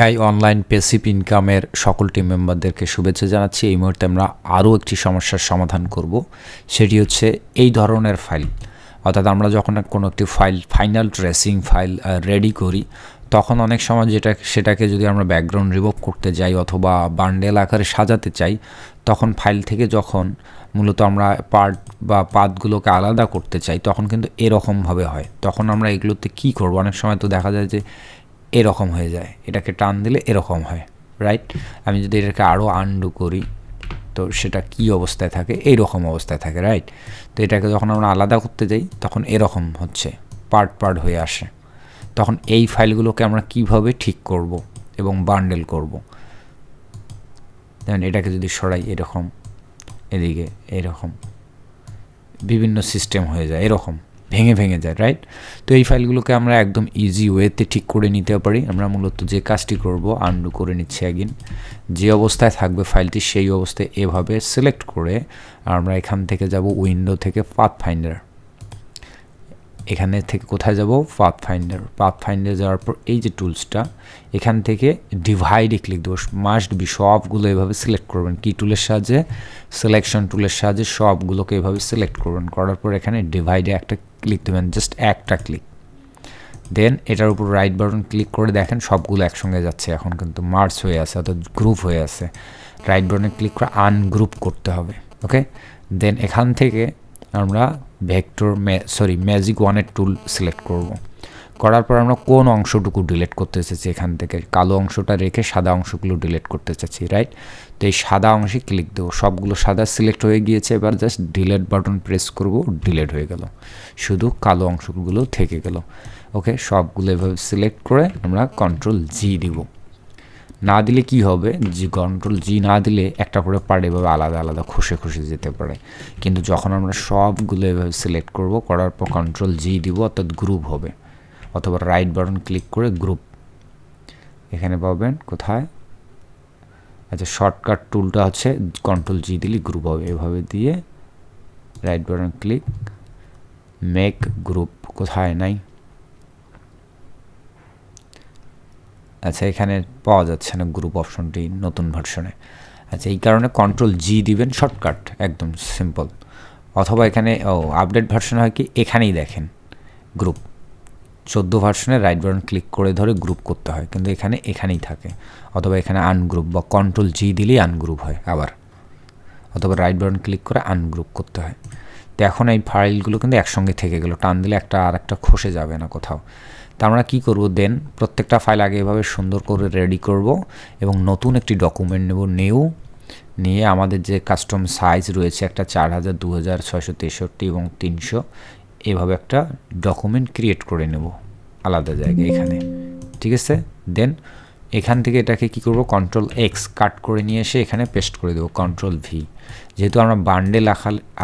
AI online passive ইনকামের সকল team মেম্বারদেরকে শুভেচ্ছা জানাচ্ছি। এই মুহূর্তে আমরা আরও একটি সমস্যার সমাধান করব। সেটি হচ্ছে এই ধরনের ফাইল অর্থাৎ আমরা যখন কোনো একটি file final tracing file ready করি, তখন অনেক সময় যেটা, সেটাকে যদি আমরা ব্যাকগ্রাউন্ড রিমুভ করতে যাই অথবা বান্ডেল আকারে সাজাতে চাই, তখন ফাইল থেকে যখন মূলত আমরা পার্ট বা পাতগুলোকে আলাদা করতে চাই, তখন কিন্তু এরকমভাবে হয়। তখন আমরা এগুলোতে কী করব? অনেক সময় তো দেখা যায় যে এরকম হয়ে যায়। এটাকে টান দিলে এরকম হয় রাইট আমি যদি এটাকে আরও আন্ডু করি, তো সেটা কি অবস্থায় থাকে? এইরকম অবস্থায় থাকে রাইট তো এটাকে যখন আমরা আলাদা করতে যাই, তখন এরকম হচ্ছে পার্ট পার্ট হয়ে আসে। তখন এই ফাইলগুলোকে আমরা কীভাবে ঠিক করব এবং বান্ডেল করব? যেমন এটাকে যদি সরাই, এরকম, এদিকে, এরকম। বিভিন্ন সিস্টেম হয়ে যায়, এরকম। ভেঙে ভেঙে যায় রাইট তো এই ফাইলগুলোকে আমরা একদম ইজি ওয়েতে ঠিক করে নিতে পারি। আমরা মূলত যে কাজটি করব আন্ডু করে নিচ্ছি একদিন যে অবস্থায় থাকবে ফাইলটি, সেই অবস্থায় এভাবে সিলেক্ট করে আমরা এখান থেকে যাব উইন্ডো থেকে পাথ ফাইন্ডার এখানে থেকে কোথায় যাব? পাথ ফাইন্ডার পাথ ফাইন্ডার যাওয়ার পর এই যে টুলসটা এখান থেকে ডিভাইডে ক্লিক দেবো। মাস্ট বি সবগুলো এভাবে সিলেক্ট করবেন। কি টুলের সাহায্যে? সিলেকশন টুলের সাহায্যে সবগুলোকে এভাবে সিলেক্ট করবেন। করার পর এখানে ডিভাইডে একটা ক্লিক দেবেন জাস্ট একটা ক্লিক দেন এটার উপর রাইট বাটন ক্লিক করে দেখেন সবগুলো একসঙ্গে যাচ্ছে। এখন কিন্তু মার্চ হয়ে আছে, অর্থাৎ গ্রুপ হয়ে আছে। রাইট বাটনে ক্লিক করে আনগ্রুপ করতে হবে ওকে দেন এখান থেকে আমরা ভেক্টর সরি ম্যাজিক ওয়ানের টুল সিলেক্ট করব। করার পর আমরা কোন অংশটুকু ডিলেট করতে চাচ্ছি এখান থেকে? কালো অংশটা রেখে সাদা অংশগুলো ডিলেট করতে চাচ্ছি রাইট তো এই সাদা অংশে ক্লিক দেবো। সবগুলো সাদা সিলেক্ট হয়ে গিয়েছে, এবার জাস্ট ডিলেট বাটন প্রেস করব ডিলেট হয়ে গেল। শুধু কালো অংশগুলো থেকে গেল। ওকে সবগুলো এভাবে সিলেক্ট করে আমরা কন্ট্রোল জি দিব। না দিলে কি হবে? জি কন্ট্রোল জি না দিলে একটা করে পার্ট এভাবে আলাদা আলাদা খসে খসে যেতে পারে। কিন্তু যখন আমরা সবগুলো এভাবে সিলেক্ট করব, করার পর কন্ট্রোল জি দিব, অর্থাৎ গ্রুপ হবে। অথবা রাইট বাটন ক্লিক করে গ্রুপ এখানে পাবেন কোথায়? আচ্ছা শর্টকাট টুলটা হচ্ছে কন্ট্রোল জি দিলে গ্রুপ হবে। এভাবে দিয়ে right button click make group কোথায়? নাই? আচ্ছা এখানে পাওয়া যাচ্ছে না গ্রুপ অপশনটি নতুন ভার্সনে আচ্ছা এই কারণে কন্ট্রোল জি দিবেন শর্টকাট একদম সিম্পল অথবা এখানে, ও আপডেট ভার্সন হয় কি? এখানেই দেখেন গ্রুপ চোদ্দ ভার্সনে রাইট বাটন ক্লিক করে ধরে গ্রুপ করতে হয়। কিন্তু এখানে এখানেই থাকে। অথবা এখানে আনগ্রুপ বা কন্ট্রোল জি দিলেই আনগ্রুপ হয় আবার। অথবা রাইট বাটন ক্লিক করে আনগ্রুপ করতে হয়। তো এখন এই ফাইলগুলো কিন্তু একসঙ্গে থেকে গেলো। টান দিলে একটা আর একটা খসে যাবে না কোথাও। তা আমরা কী করব? দেন প্রত্যেকটা ফাইল আগে এভাবে সুন্দর করে রেডি করব এবং নতুন একটি ডকুমেন্ট নেব। নিউ নিয়ে আমাদের যে কাস্টম সাইজ রয়েছে, একটা চার হাজার, দু হাজার, ছয়শো তেষট্টি এবং তিনশো এভাবে একটা ডকুমেন্ট ক্রিয়েট করে নেব আলাদা জায়গায় এখানে। ঠিক আছে? দেন এখান থেকে এটাকে কি করব? কন্ট্রোল এক্স কাট করে নিয়ে এসে এখানে পেস্ট করে দেবো কন্ট্রোল ভি যেহেতু আমরা বান্ডেল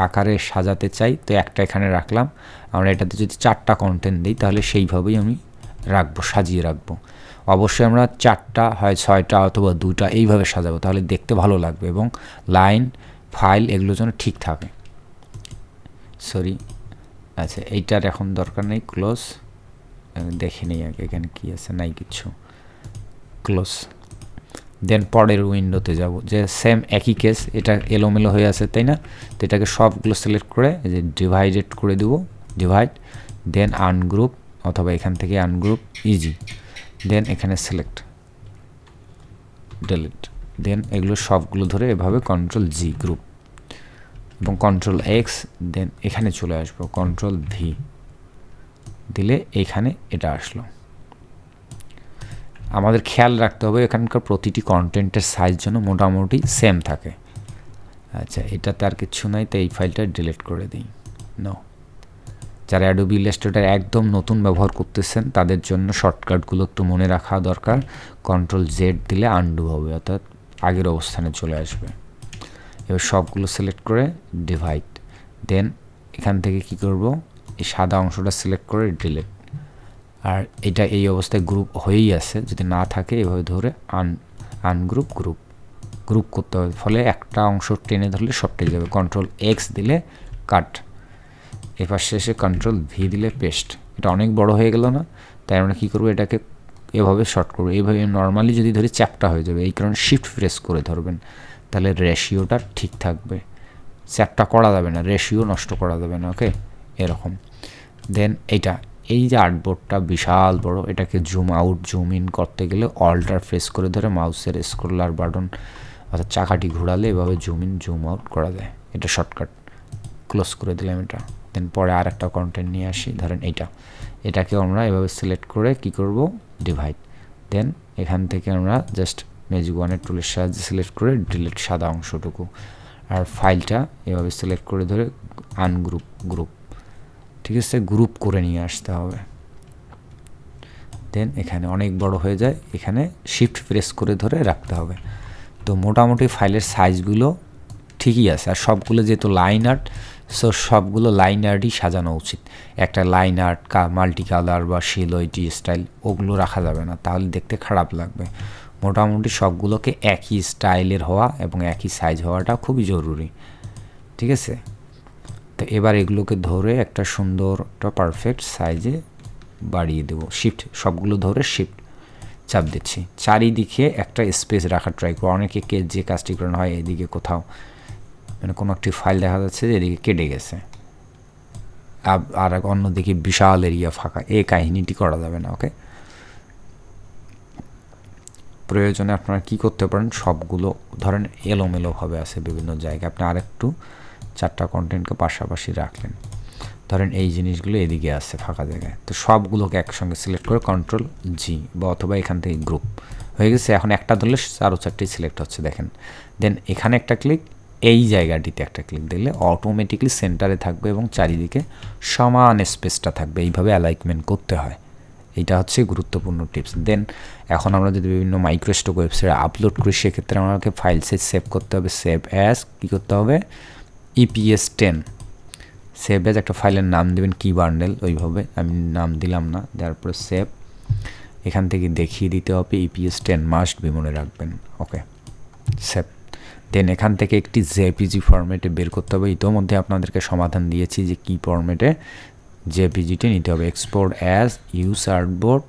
আকারে সাজাতে চাই, তো একটা এখানে রাখলাম। আমরা এটাতে যদি চারটা কন্টেন্ট দিই, তাহলে সেইভাবেই আমি রাখব, সাজিয়ে রাখব। অবশ্যই আমরা চারটা হয় ছয়টা অথবা দুটা এইভাবে সাজাবো, তাহলে দেখতে ভালো লাগবে এবং লাইন ফাইল এগুলো যেন ঠিক থাকে। সরি আচ্ছা এইটার এখন দরকার নেই, ক্লোজ। দেখে নেই আগে এখানে কী আছে, নাই কিছু। ক্লোজ। দেন পরের উইন্ডোতে যাব, যে সেম একই কেস এটা এলোমেলো হয়ে আছে, তাই না? তো এটাকে সবগুলো সিলেক্ট করে যে ডিভাইডেড করে দেবো ডিভাইড দেন আনগ্রুপ অথবা এখান থেকে আনগ্রুপ ইজি দেন এখানে সিলেক্ট ডিলিট দেন এগুলো সবগুলো ধরে এভাবে কন্ট্রোল জি গ্রুপ এবং কন্ট্রোল এক্স দেন এখানে চলে আসব কন্ট্রোল ভি দিলে এখানে এটা আসলো। আমাদের খেয়াল রাখতে হবে, এখানকার প্রতিটি কন্টেন্টের সাইজ যেন মোটামুটি সেম থাকে। আচ্ছা এটাতে আর কিছু নাই তো এই ফাইলটা ডিলিট করে দিই। নো যারা অ্যাডোবি ইলাস্ট্রেটার একদম নতুন ব্যবহার করতেছেন, তাদের জন্য শর্টকাটগুলো একটু মনে রাখা দরকার। কন্ট্রোল জেড দিলে আন্ডু হবে, অর্থাৎ আগের অবস্থানে চলে আসবে। এবার সবগুলো সিলেক্ট করে ডিভাইড দেন এখান থেকে কি করব? এই সাদা অংশটা সিলেক্ট করে ডিলিট আর এটা এই অবস্থায় গ্রুপ হয়েই আছে। যদি না থাকে এভাবে ধরে আন আনগ্রুপ গ্রুপ গ্রুপ করতে হবে। ফলে একটা অংশ টেনে ধরলে সবটাই যাবে। কন্ট্রোল এক্স দিলে কাট এবার শেষে কন্ট্রোল ভি দিলে পেস্ট এটা অনেক বড় হয়ে গেল না? তাই আমরা কী করব? এটাকে এভাবে শর্ট করব। এইভাবে নর্মালি যদি ধরি চ্যাপটা হয়ে যাবে। এই কারণে শিফট প্রেস করে ধরবেন। তাহলে রেশিওটা ঠিক থাকবে। চ্যাপটা করা যাবে না রেশিও নষ্ট করা যাবে না ওকে এরকম। দেন এইটা, এই যে আর্টবোর্ডটা বিশাল বড়, এটাকে জুম আউট জুম ইন করতে গেলে অল্টার প্রেস করে ধরে মাউসের স্ক্রোলার বাটন অর্থাৎ চাকাটি ঘোরালে এভাবে জুম ইন জুম আউট করা যায়। এটা শর্টকাট ক্লোজ করে দিলাম এটা। দেন পরে আর একটা কন্টেন্ট নিয়ে আসি, ধরেন এইটা। এটাকে আমরা এভাবে সিলেক্ট করে কি করব? ডিভাইড দেন এখান থেকে আমরা জাস্ট ম্যাজিক ওয়ানের টুলের সাহায্যে সিলেক্ট করে ডিলিট সাদা অংশটুকু। আর ফাইলটা এভাবে সিলেক্ট করে ধরে আনগ্রুপ গ্রুপ ঠিক আছে? গ্রুপ করে নিয়ে আসতে হবে। দেন এখানে অনেক বড় হয়ে যায়। এখানে শিফট প্রেস করে ধরে রাখতে হবে। তো মোটামুটি ফাইলের সাইজগুলো ঠিকই আছে। আর সবগুলো যেহেতু লাইন আর্ট সো সবগুলো লাইন আর্টই সাজানো উচিত। একটা লাইন আর্ট কা মাল্টি কালার বা শিলইটি স্টাইল ওগুলো রাখা যাবে না। তাহলে দেখতে খারাপ লাগবে। মোটামুটি সবগুলোকে একই স্টাইলের হওয়া এবং একই সাইজ হওয়াটা খুবই জরুরি। ঠিক আছে? তো এবার এগুলোকে ধরে একটা সুন্দর, একটা পারফেক্ট সাইজে বাড়িয়ে দেবো। শিফট সবগুলো ধরে শিফট চাপ দিচ্ছি। চারিদিকে একটা স্পেস রাখার ট্রাই করো। অনেকে কে যে কাজটি করানো, হয় এদিকে কোথাও। মানে কোনো একটি ফাইল দেখা যাচ্ছে যে এদিকে কেটে গেছে। আর অন্যদিকে বিশাল এরিয়া ফাঁকা। এই কাহিনীটি করা যাবে না ওকে প্রয়োজনে আপনারা কি করতে পারেন, সবগুলো ধরেন এলোমেলোভাবে আছে বিভিন্ন জায়গায়। আপনি আরেকটু চারটা কন্টেন্টকে পাশাপাশি রাখলেন। ধরেন এই জিনিসগুলো এদিকে আছে ফাঁকা জায়গায়। তো সবগুলোকে একসঙ্গে সিলেক্ট করে কন্ট্রোল জি বা অথবা এখান থেকে গ্রুপ হয়ে গেছে, এখন একটা ধরলে চারো চারটি সিলেক্ট হচ্ছে, দেখেন। দেন এখানে একটা ক্লিক এই জায়গাটিতে একটা ক্লিক দিলে অটোমেটিকলি সেন্টারে থাকবে এবং চারিদিকে সমান স্পেসটা থাকবে। এইভাবে অ্যালাইনমেন্ট করতে হয়। এটা হচ্ছে গুরুত্বপূর্ণ টিপস দেন এখন আমরা যদি বিভিন্ন মাইক্রোস্টক ওয়েবসাইটে আপলোড করি, সেক্ষেত্রে আমাকে ফাইল সাইজ সেভ করতে হবে। সেভ অ্যাজ কী করতে হবে? ইপিএস টেন সেভ অ্যাজ একটা ফাইলের নাম দেবেন কি বান্ডেল ওইভাবে। আমি নাম দিলাম না তারপরে সেভ এখান থেকে দেখিয়ে দিতে হবে ইপিএস টেন মাস্ট বি মনে রাখবেন। ওকে সেভ দেন এখান থেকে একটি জেপিজি ফরম্যাটে বের করতে হবে। ইতোমধ্যে আপনাদেরকে সমাধান দিয়েছি যে কি ফরম্যাটে জেপিজিটি নিতে হবে। Export as use artboard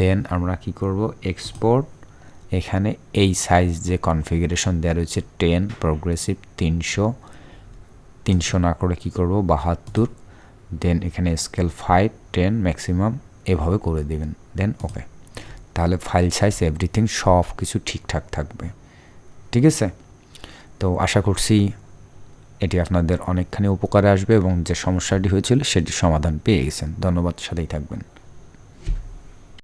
then আমরা কি করব? এক্সপোর্ট এখানে এই সাইজ যে কনফিগারেশন দেওয়া রয়েছে টেন প্রোগ্রেসিভ তিনশো তিনশো না করে কি করব? বাহাত্তর দেন এখানে স্কেল ফাইভ টেন ম্যাক্সিমাম এভাবে করে দেবেন। দেন ওকে তাহলে ফাইল সাইজ এভরিথিং সব কিছু ঠিকঠাক থাকবে। ঠিক আছে? তো আশা করছি এটি আপনাদের অনেকখানি উপকারে আসবে এবং যে সমস্যাটি হয়েছিল সেটির সমাধান পেয়ে গেছেন। ধন্যবাদ, সাথেই থাকবেন।